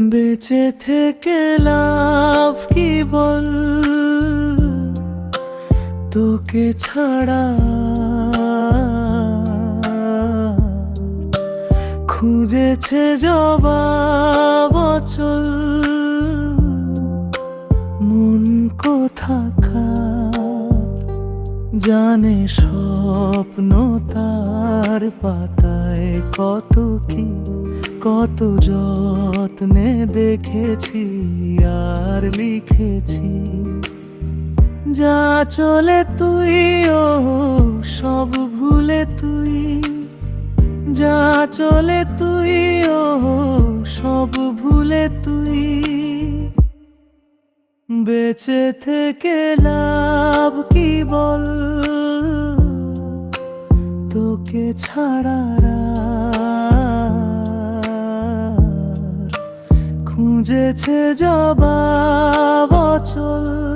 বেঁচে থেকে লাভ কি বল? তোকে ছাড়া খুঁজেছে জবাব চল মন কোথাকার জানে স্বপ্ন তার পাতায় কত কি? কত যত্নে দেখেছি আর লিখেছি। যা চলে তুই ও সব ভুলে তুই। যা চলে তুই ও সব ভুলে তুই। বেঁচে থেকে লাভ কি বল? তোকে ছাড়া আর যাবা জবাব চল